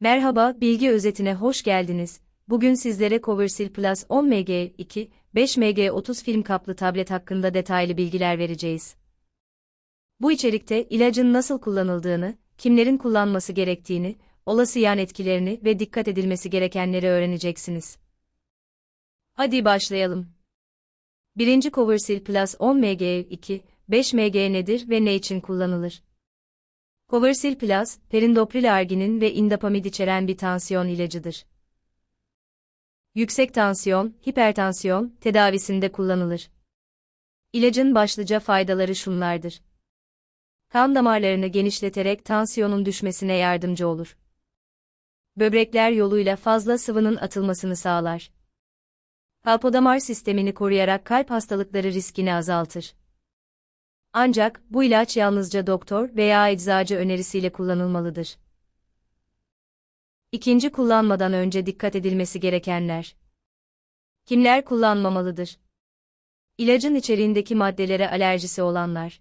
Merhaba, bilgi özetine hoş geldiniz. Bugün sizlere Coversil Plus 10 MG 2, 5 MG 30 film kaplı tablet hakkında detaylı bilgiler vereceğiz. Bu içerikte ilacın nasıl kullanıldığını, kimlerin kullanması gerektiğini, olası yan etkilerini ve dikkat edilmesi gerekenleri öğreneceksiniz. Hadi başlayalım. 1. Coversil Plus 10 MG 2, 5 MG nedir ve ne için kullanılır? Coversil Plus, perindopril arginin ve indapamid içeren bir tansiyon ilacıdır. Yüksek tansiyon, hipertansiyon tedavisinde kullanılır. İlacın başlıca faydaları şunlardır. Kan damarlarını genişleterek tansiyonun düşmesine yardımcı olur. Böbrekler yoluyla fazla sıvının atılmasını sağlar. Kalpodamar sistemini koruyarak kalp hastalıkları riskini azaltır. Ancak bu ilaç yalnızca doktor veya eczacı önerisiyle kullanılmalıdır. İkinci kullanmadan önce dikkat edilmesi gerekenler. Kimler kullanmamalıdır? İlacın içeriğindeki maddelere alerjisi olanlar.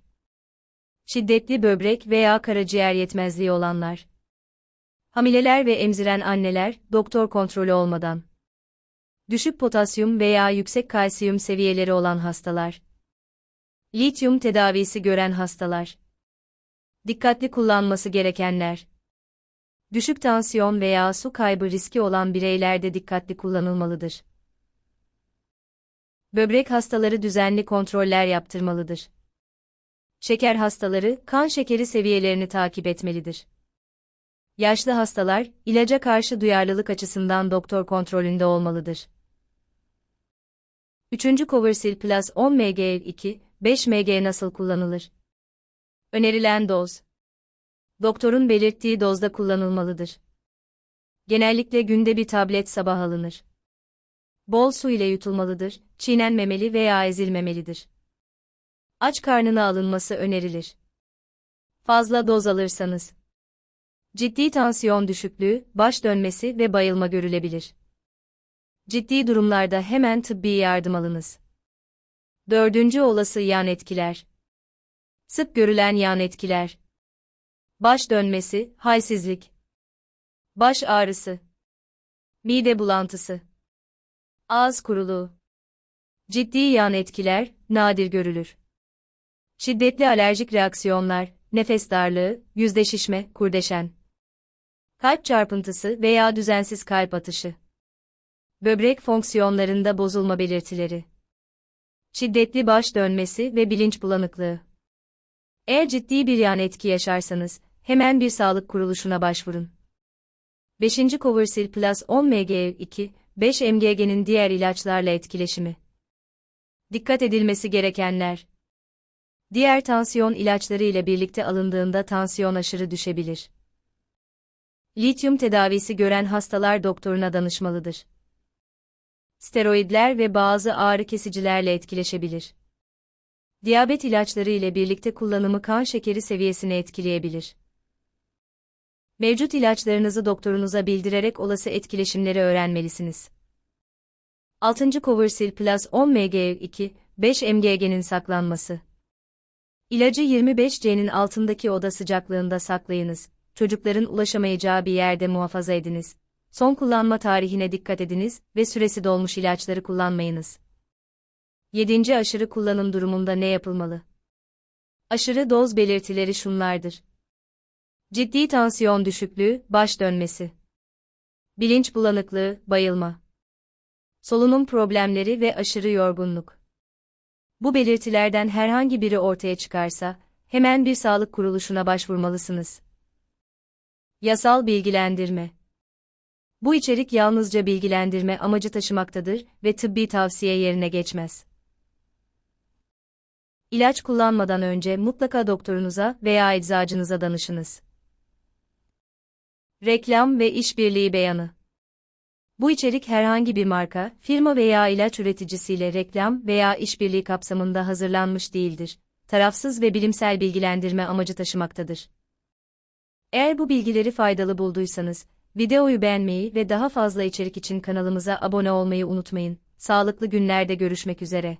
Şiddetli böbrek veya karaciğer yetmezliği olanlar. Hamileler ve emziren anneler, doktor kontrolü olmadan. Düşük potasyum veya yüksek kalsiyum seviyeleri olan hastalar. Lityum tedavisi gören hastalar. Dikkatli kullanması gerekenler. Düşük tansiyon veya su kaybı riski olan bireylerde dikkatli kullanılmalıdır. Böbrek hastaları düzenli kontroller yaptırmalıdır. Şeker hastaları kan şekeri seviyelerini takip etmelidir. Yaşlı hastalar ilaca karşı duyarlılık açısından doktor kontrolünde olmalıdır. 3. Coversil Plus 10 mg 2 5 mg nasıl kullanılır? Önerilen doz. Doktorun belirttiği dozda kullanılmalıdır. Genellikle günde bir tablet sabah alınır. Bol su ile yutulmalıdır, çiğnenmemeli veya ezilmemelidir. Aç karnına alınması önerilir. Fazla doz alırsanız ciddi tansiyon düşüklüğü, baş dönmesi ve bayılma görülebilir. Ciddi durumlarda hemen tıbbi yardım alınız. Dördüncü olası yan etkiler. Sık görülen yan etkiler. Baş dönmesi, halsizlik. Baş ağrısı. Mide bulantısı. Ağız kuruluğu. Ciddi yan etkiler, nadir görülür. Şiddetli alerjik reaksiyonlar, nefes darlığı, yüzde şişme, kurdeşen. Kalp çarpıntısı veya düzensiz kalp atışı. Böbrek fonksiyonlarında bozulma belirtileri şiddetli baş dönmesi ve bilinç bulanıklığı. Eğer ciddi bir yan etki yaşarsanız, hemen bir sağlık kuruluşuna başvurun. 5. Coversil Plus 10 mg 2, 5 mg'nin diğer ilaçlarla etkileşimi. Dikkat edilmesi gerekenler. Diğer tansiyon ilaçları ile birlikte alındığında tansiyon aşırı düşebilir. Lityum tedavisi gören hastalar doktoruna danışmalıdır steroidler ve bazı ağrı kesicilerle etkileşebilir. Diyabet ilaçları ile birlikte kullanımı kan şekeri seviyesini etkileyebilir. Mevcut ilaçlarınızı doktorunuza bildirerek olası etkileşimleri öğrenmelisiniz. 6. Coversil Plus 10 mg 2, 5 mg'nin saklanması. İlacı 25C'nin altındaki oda sıcaklığında saklayınız. Çocukların ulaşamayacağı bir yerde muhafaza ediniz. Son kullanma tarihine dikkat ediniz ve süresi dolmuş ilaçları kullanmayınız. 7. Aşırı kullanım durumunda ne yapılmalı? Aşırı doz belirtileri şunlardır. Ciddi tansiyon düşüklüğü, baş dönmesi. Bilinç bulanıklığı, bayılma. Solunum problemleri ve aşırı yorgunluk. Bu belirtilerden herhangi biri ortaya çıkarsa, hemen bir sağlık kuruluşuna başvurmalısınız. Yasal bilgilendirme bu içerik yalnızca bilgilendirme amacı taşımaktadır ve tıbbi tavsiye yerine geçmez. İlaç kullanmadan önce mutlaka doktorunuza veya eczacınıza danışınız. Reklam ve işbirliği beyanı bu içerik herhangi bir marka, firma veya ilaç üreticisiyle reklam veya işbirliği kapsamında hazırlanmış değildir. Tarafsız ve bilimsel bilgilendirme amacı taşımaktadır. Eğer bu bilgileri faydalı bulduysanız, Videoyu beğenmeyi ve daha fazla içerik için kanalımıza abone olmayı unutmayın. Sağlıklı günlerde görüşmek üzere.